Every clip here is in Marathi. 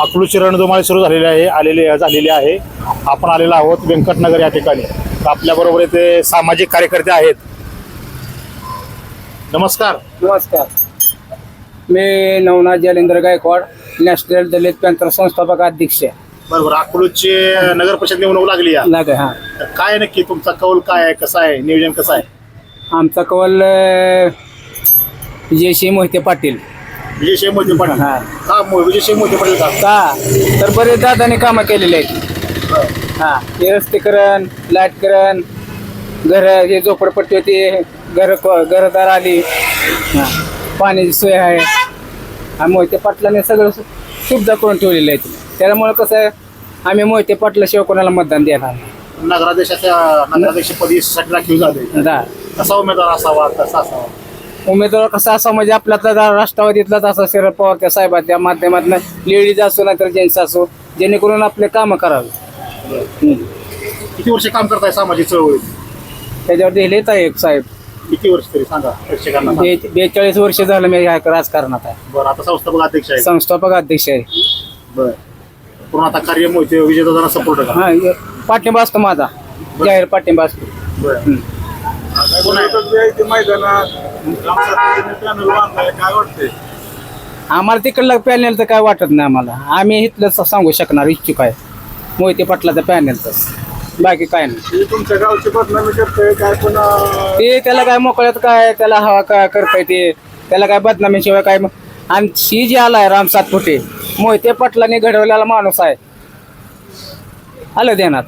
अकलूची रणधुमाळी सुरू झालेली आहे आलेली झालेली आहे. आपण आलेलो आहोत व्यंकटनगर या ठिकाणी. तर आपल्याबरोबर इथे सामाजिक कार्यकर्ते आहेत. नमस्कार. नमस्कार. मी नवनाथ जलेंद्र गायकवाड नॅशनल दलित पॅंथर संस्थापक अध्यक्ष बरोबर. अकलूची नगर परिषद निवडणूक लागली आहे लाग हा. तर काय नक्की तुमचा कौल काय आहे? कसा आहे? नियोजन कसं आहे? आमचा कवल जयशी मोहिते पाटील. विजयशिव मोहिते पाटील. हा. का मो- विजयशिव मोहिते पाटील का? का? तर बरेच दादाने कामं केलेली आहेत. हा. हे. रस्तेकरण लाईटकरण घर हे झोपडपट्टी होती घर घरदार आली. हा. पाण्याची सोय आहे. आणि मोहिते पाटलाने सगळं सु- सुविधा करून ठेवलेली आहे. त्यामुळे कसं आहे आम्ही मोहिते पाटलाशिवाय कोणाला मतदान देणार नाही. नगराध्यक्षाच्या नगराध्यक्ष पदीसाठी राखीव झाले. दा कसा उमेदवार असावा कसा असावा. उमेदवार कसा असा म्हणजे आपला राष्ट्रवादीतलाच असा शरद पवार त्या साहेबांच्या माध्यमातून लेडीज असो नाहीतर जेंट्स असो जेणेकरून आपले कामं करावे. किती वर्ष काम करताय सामाजिक चळवळीत? त्याच्यावर लिहिलेच आहे एक साहेब. किती वर्ष तरी सांगा प्रेक्षकांना सांगा. बे- बेचाळीस वर्ष झालं मी ह्या राजकारणात आहे. बरं आता संस्थापक अध्यक्ष आहे. संस्थापक अध्यक्ष आहे. बरं. पूर्ण आता कार्य मोहिते विजयदादांना सपोर्ट हा हे पाठिंबा असतो माझा. जाहीर पाठिंबा असतो. बरं. आहे? काय वाटतंय? आम्हाला तिकडलं पॅनेल तर काय वाटत नाही आम्हाला. आम्ही इथलं सांगू शकणार इच्छुक आहे. मोहिते पाटलाचं पॅनेलचं. बाकी काय नाही. तुमच्या गावची बदनामी करतोय काय पण ते त्याला काय मोकळ्यात काय त्याला हवा काय करताय ते. त्याला काय बदनामीशिवाय काय म- आणि शी जी आलाय राम सातपुते. मोहिते पाटलाने घडवलेला माणूस आहे. आलं ध्यानात.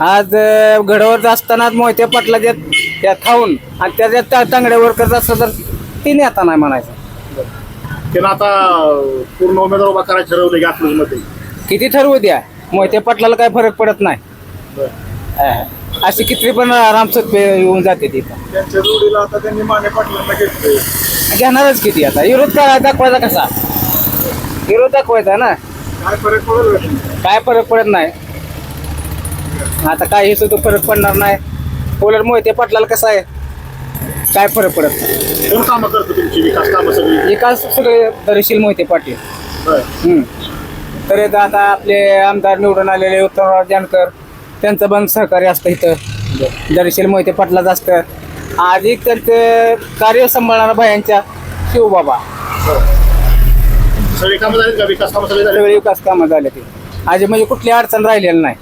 आज अं, घडवत असताना मोहिते पाटला त्या त्या खाऊन आणि त्याच्या ता- तांगड्यावर करत असतं तर ती नेता नाही म्हणायचं. त्यानं आता पूर्ण उमेदवार उभा करायचं ठरवलं की मध्ये. किती ठरवू द्या? मोहिते पाटलाला काय फरक पडत नाही. अं, अशी किती पण रामसत येऊन जाते तिथं त्यांच्या जोडीला आता त्यांनी माने पाटलांना घेतलंय. घेणारच किती आता? विरोध काय दाखवायचा कसा? विरोध दाखवायचा ना? काय फरक पडेल काय फरक पडत नाही? आता काय हे सुद्धा फरक पडणार नाही. उलट मोहिते पाटलाला कसं आहे? काय फरक पडत? नाही कोण कामं करतो तुमची? विकास कामं सगळी? विकास सगळे दरशील मोहिते पाटील. बरं. हम्म. तर इथं आता आपले आमदार निवडून आलेले उत्तमराव जानकर त्यांचं पण सहकार्य असतं इथं. दरशील मोहिते पाटलाच असतं. अधिक त्यांचं कार्य सांभाळणारा बायांच्या शिवबाबा सगळी कामं झाली का? विकास कामं सगळी झाली सगळे विकास कामं झाले ते आज म्हणजे कुठली अडचण राहिलेली नाही.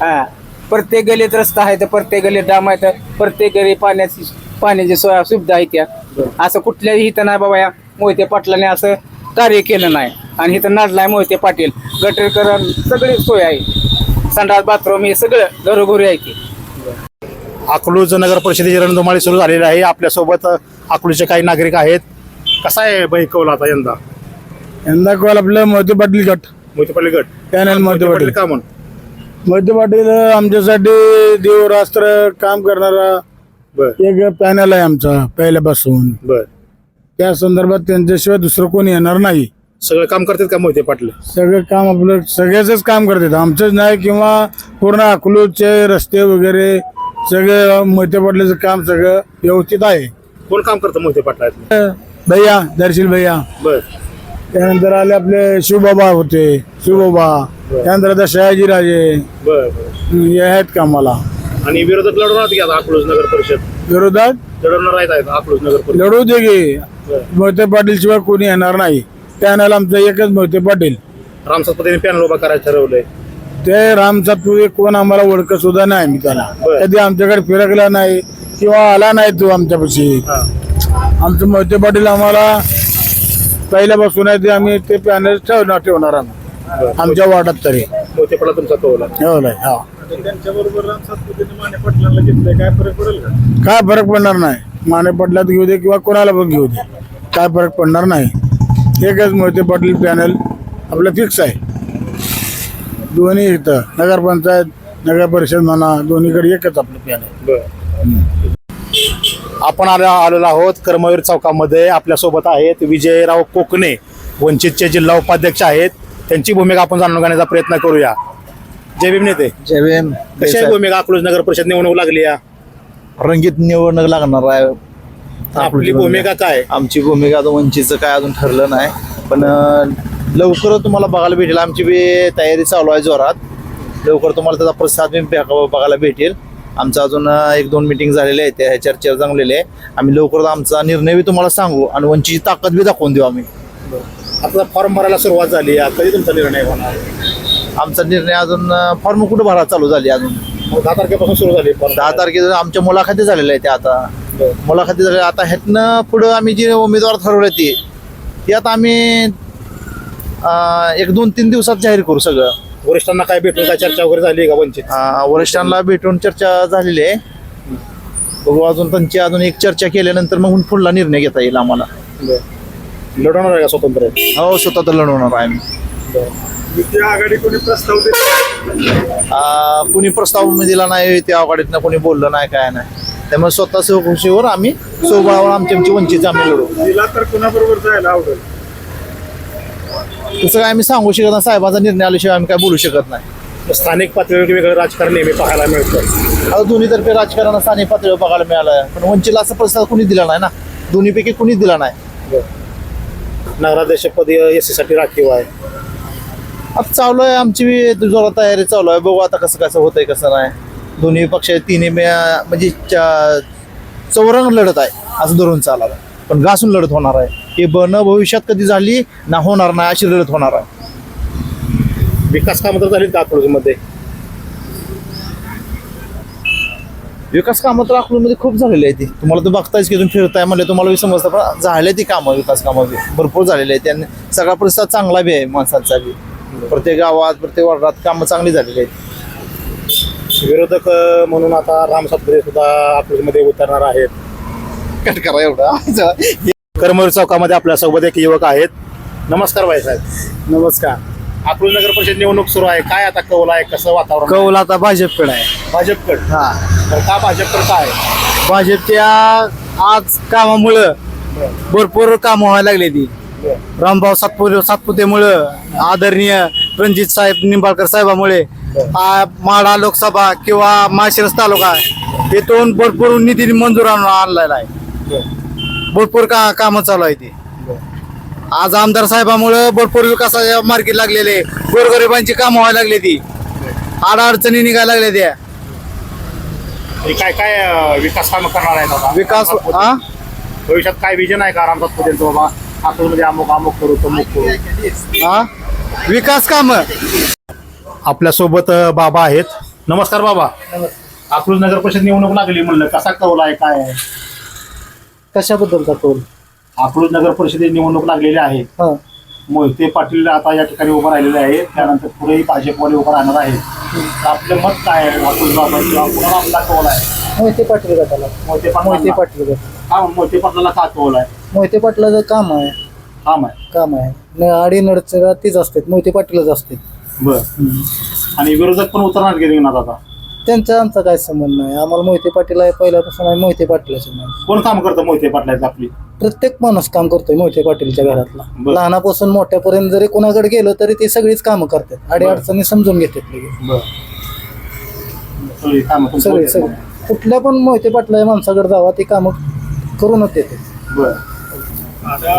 हा. प्रत्येक गलीत रस्ता आहे तर प्रत्येक गलीत डाम आहे तर प्रत्येक गली पाण्याची पाण्याची सोय सुविधा आहे त्या. असं कुठल्याही इथं नाही बाबा या मोहिते पाटलाने असं कार्य केलं नाही. आणि इथं नाडलाय मोहिते पाटील. गटरीकरण सगळी सोय आहे. संडास बाथरूम हे सगळं घरोघरी आहे की. अकलूज नगर परिषदेची रणधुमाळी सुरू झालेली आहे. आपल्यासोबत अकलूजचे काही नागरिक आहेत. कसा आहे बाई कौल आता यंदा? यंदा कॉल आपलं मोहिते पाटील गट. मोहिते पाटील गट. पॅनल मोहिते पाटील. का म्हणून? मोहिते पाटील आमच्यासाठी देवरास्त्र काम करणारा बर. एक पॅनल आहे आमचा पहिल्यापासून. बर. त्या संदर्भात त्यांच्याशिवाय दुसरं कोणी येणार नाही. सगळं काम करतात का मोहिते पाटील? सगळं काम आपलं सगळ्याच काम करतात. आमचंच नाही किंवा पूर्ण अकलूजचे रस्ते वगैरे सगळे मोहिते पाटलाचं काम सगळं व्यवस्थित आहे. कोण काम करतं मोहिते पाटला भैया दर्शील भैया. बर. त्यानंतर आले आपले शिवबाबा होते शिवबाबा. त्यानंतर आता शहाजी राजे बर. बर हे आहेत कामाला. आणि विरोधक लढवणार की आता अकलूज नगर परिषद? विरोधात? लढवणार आहेत अकलूज नगर परिषद. लढू दे गे बरं. मोहिते पाटील शिवाय कोणी येणार नाही. पॅनल आमचं एकच मोहिते पाटील. राम सातपतीने पॅनल उभा करायचं ठरवलंय. ते रामचा तू कोण आम्हाला ओळखत सुद्धा नाही मी त्याला. बरं. कधी आमच्याकडे फिरकला नाही किंवा आला नाही तो आमच्यापाशी. हा. आमचं मोहिते पाटील आम्हाला पहिल्यापासून आहे ते आम्ही ते पॅनल ठेवणार ठेवणार आम्ही. आमच्या वार्डात तरी. तुमचा कौल आहे हा त्यांच्याबरोबर राम सातपतीने माने पाटलांना घेतलंय काय फरक पडेल का? काय फरक पडणार नाही. माने पाटलात घेऊ दे किंवा कोणाला पण घेऊ दे. काय फरक पडणार नाही. एकच मोहिते पाटील पॅनल आपलं फिक्स आहे. दोन्ही इथं नगरपंचायत नगर परिषद म्हणा दोन्हीकडे एकच आपलं पॅनल. बर. आपण आलो आलेलो आहोत कर्मवीर चौकामध्ये. आपल्यासोबत आहेत विजयराव कोकणे वंचितचे जिल्हा उपाध्यक्ष आहेत. त्यांची भूमिका आपण जाणून घेण्याचा प्रयत्न करूया. जय भीम नेते. जय भीम. कशी आहे भूमिका अकलूज नगर परिषद निवडणूक लागली या? रंगीत निवडणूक लागणार आहे. आपली भूमिका. काय? आमची भूमिका आता वंचीचं काय अजून ठरलं नाही. पण लवकर तुम्हाला बघायला भेटेल. आमची बी तयारी चालू आहे जोरात. लवकर तुम्हाला त्याचा प्रसाद बी बघ- बघायला भेटेल. आमचं अजून एक दोन मिटिंग झालेले आहेत. त्या चर्चा जमलेले आहे. आम्ही लवकर आमचा निर्णय बी तुम्हाला सांगू आणि वंचितची ताकद बी दाखवून देऊ आम्ही. आता फॉर्म भरायला सुरुवात झाली आहे. कधी तुमचा निर्णय होणार. आमचा निर्णय अजून फॉर्म कुठं भरा चालू झाली अजून? दहा तारखेपासून सुरू झाली दहा. तारखेला आमच्या मुलाखती झालेल्या आहेत त्या आता. मुलाखती झालेल्या आता ह्यातनं पुढं आम्ही जे उमेदवार ठरवले ते ते आता आम्ही एक दोन तीन दिवसात जाहीर करू सगळं. वरिष्ठांना काय भेटून काय चर्चा वगैरे झाली का वंचित? वरिष्ठांना भेटून चर्चा झालेली आहे. बघू अजून त्यांची अजून एक चर्चा केल्यानंतर मग पुढला निर्णय घेता येईल आम्हाला. लढवणार आहे का स्वतंत्र? हो स्वतः तर लढवणार आहे आम्ही. आघाडी कोणी प्रस्ताव कुणी प्रस्ताव दिला नाही त्या आघाडीतनं कोणी बोललं नाही काय नाही. त्यामुळे स्वतः स्वखुशीवर आम्ही स्वबळावर आमची आमची वंचित आम्ही लढू. दिला तर कोणाबरोबर जायला आवडेल? तसं काय आम्ही सांगू शकत नाही साहेबांचा निर्णय आल्याशिवाय आम्ही काय बोलू शकत नाही. स्थानिक पातळीवर वेगळं राजकारण नेहमी पाहायला मिळतं? आता दोन्हीतर्फे राजकारण स्थानिक पातळीवर बघायला मिळालं. पण वंचितला असा प्रस्ताव कुणी दिला नाही ना? दोन्हीपैकी कुणीच दिला नाही. नगराध्यक्षपदी एस सी साठी राखीव आहे. आता चालू आहे आमची जोरात तयारी चालू आहे. बघू आता कसं कसं होतंय कसं नाही. दोन्ही पक्ष तिन्ही मे- म्हणजे चौरंग लढत आहे. असं धरून चालावं पण घासून लढत होणार आहे. हे बन भविष्यात कधी झाली ना होणार नाही अशी लढत होणार आहे. विकास कामं तर झालीत का अकलूजमध्ये विकास कामं तर अकलूजमध्ये खूप झालेली आहे ती. तुम्हाला तर बघतायच की तुम्ही फिरताय म्हणले तुम्हाला समजतं पण झाले ती कामं विकास कामं भरपूर झालेली आहे त्यांनी सगळा प्रतिसाद चांगला बी आहे माणसांचा बी. प्रत्येक गावात प्रत्येक वार्डात कामं चांगली झालेली आहेत. विरोधक म्हणून आता राम सातपुते सुद्धा अकलूजमध्ये उतरणार आहेत. कट करा एवढा. करमवीर चौकामध्ये आपल्यासोबत एक युवक आहेत. नमस्कार भाई साहेब. नमस्कार. अकलूज नगर परिषद निवडणूक सुरू आहे. काय आता कौल आहे? कसं वातावरण? कौल आता भाजपकडे आहे. भाजपकडे? हा. तर का भाजपकडे काय? भाजपच्या आज कामामुळं भरपूर कामं व्हायला लागली ती. रामभाऊ सातपुते सातपुतेमुळं आदरणीय रणजित साहेब निंबाळकर साहेबामुळे माढा लोकसभा किंवा माळशिरस तालुका इथून भरपूर निधी मंजूर आणून आणलेला आहे. भरपूर का कामं चालू आहे ती. आज आमदार साहेबामुळं भरपूर विकासाच्या मार्गी लागलेले. गोरगरिबांची कामं व्हायला लागली ती. अडचणी निघायला लागल्या त्या. हे काय काय अं, विकास कामं करणार आहेत आता? विकास. हा? भविष्यात काय विजन आहे का राम सातपुतेंचं बाबा? अकलूजमध्ये अमुक अमुक करू तमुक करू. हा? विकास काम. आपल्यासोबत अं, बाबा आहेत. नमस्कार बाबा. अकलूज नगर परिषद निवडणूक लागली म्हणलं. कसा कौल आहे काय आहे? कशाबद्दलचा कौल? अकलूज नगर परिषदेची निवडणूक लागलेली आहे. हा. मोहिते पाटील आता या ठिकाणी उभं राहिलेले आहेत त्यानंतर पुढेही भाजपवाले उभं राहणार आहेत तर आपलं मत काय आहे? अकलूज बाबा किंवा कुणाला आपला कौल आहे? मोहिते पाटील गटाला. मोहिते मोहिते पाटील पाटील गट हा मोहिते पाटलाला का कौल आहे? मोहिते पाटलाचं काम आहे. काम आहे. काम आहे. न आडी नडचं तीच असते मोहिते पाटीलच असते बर. आणि विरोधक पण उतरणार की रिंगणात आता? त्यांचा आमचा काय संबंध नाही. आम्हाला मोहिते पाटील आहे पहिल्यापासून आहे मोहिते पाटलाचे माणूस कोण काम करतं मोहिते पाटलाचं आपली? प्रत्येक माणूस काम करतोय मोहिते पाटीलच्या घरातला. बरं. लहानापासून मोठ्यापर्यंत जरी कोणाकडे गेलो तरी ते सगळीच कामं करतात. अडी अडचणी समजून घेतात लगेच. बर. सगळी कामं तुमची सगळे कुठल्या पण मोहिते पाटला माणसाकडे जावा ते कामं करूनच येते. बर. आता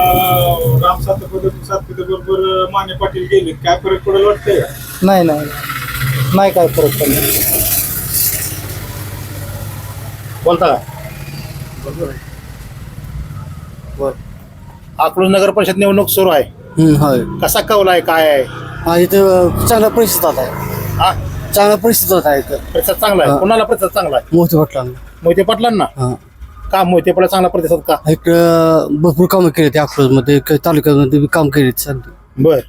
राम सातपुते सातपुते बरोबर माने पाटील गेले. काय फरक पडेल वाटतंय? नाही नाही. नाही काय फरक पडला बोलता का? बर. अकलूज नगर परिषद निवडणूक सुरू आहे. होय. कसा कौल आहे काय आहे? हा इथं चांगला परिस्थितीत आहे. हा? चांगला परिस्थितीत आहे इथं. प्रतिसाद चांगला आहे. हा. कोणाला प्रतिसाद चांगला आहे? मोहिते पाटलांना. मोहिते पाटलांना? हा. का मोहिते पाटला चांगला प्रतिसाद का? एक भरपूर कामं केली त्या अकलूजमध्ये. क- तालुक्यामध्ये बी काम केली चालते बर.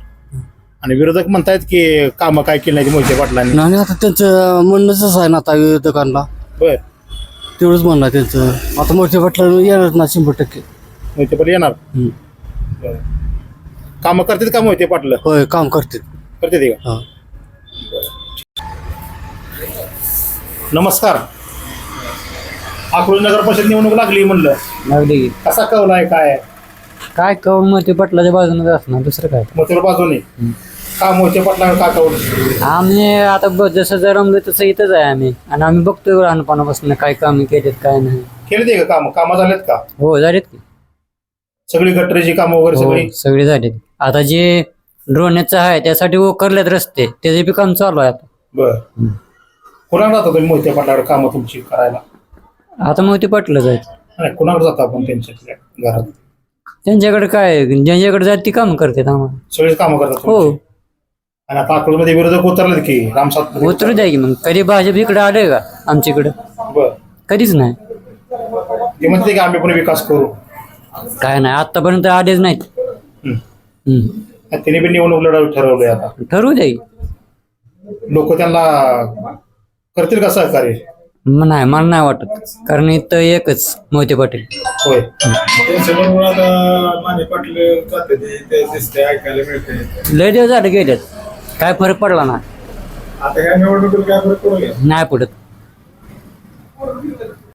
आणि विरोधक म्हणतायत की कामं काय केली नाही मोहिते पाटलांनी? आणि आता त्यांचं म्हणणंच असं आहे ना आता विरोधकांना. बर. तेवढंच म्हणणं आहे त्यांचं. आता मोठे पाटला येणार ना शंभर टक्के. मोहिते पाटील येणार? हम्म. बरं. कामं करतात का मोहिते पाटलं? होय काम करते करते ते का? हा. नमस्कार. अकलूज नगर परिषद निवडणूक लागली म्हणलं. लागली. कसा कौल आहे काय आहे? काय कौल? मोहिते पाटलाच्या बाजूने असणार दुसरं काय? मोतीला बाजूने. का मोहिते पाटला का कौल आम्ही आता ब- जसं जर रमलं तसं इथंच आहे आम्ही. आणि आम्ही बघतोय लहानपणापासून काय कामे केलेत काय नाही. केले ते का कामं? कामं झालेत का? हो झालेत की. सगळी गटरीची कामं वगैरे हो, सगळी? सगळे झालेत. आता जे ड्रोनचं आहे त्यासाठी उकरलेत रस्ते. त्याचे बी काम चालू आहे आता. बर. कुणाकडे जाता तुम्ही मोहिते पाटलाकडे कामं तुमची करायला? आता मग ते पटलं जायचं नाही कुणाकडे जाता आपण त्यांच्या घरात? त्यांच्याकडे काय आहे? ज्यांच्याकडे जात ती काम करतात आम्हाला. सगळेच कामं करतात हो. तुमची. आणि आता विरोधक उतरलेत की राम सातपुते उतरू द्या की मग. कधी भाजप इकडे आले का आमच्याकडे बर. कधीच नाही. ते म्हणते की आम्ही पण विकास करू. काय नाही आतापर्यंत आलेच नाहीत. हम्म. हम्म. आणि त्यांनी पण निवडणूक लढावं ठरवलंय आता. ठरवू द्या की. लोक त्यांना करतील का सहकार्य? म- नाही मला नाही वाटत. कारण इथं एकच मोहिते पाटील. होय. त्यांच्याबरोबर आता माने पाटील जाते ते ते दिसते ऐकायला मिळते लय दिवस झाले गेलेत. काय फरक पडला ना? आता ह्या निवडणुकीत काय फरक पडू नाही पडत.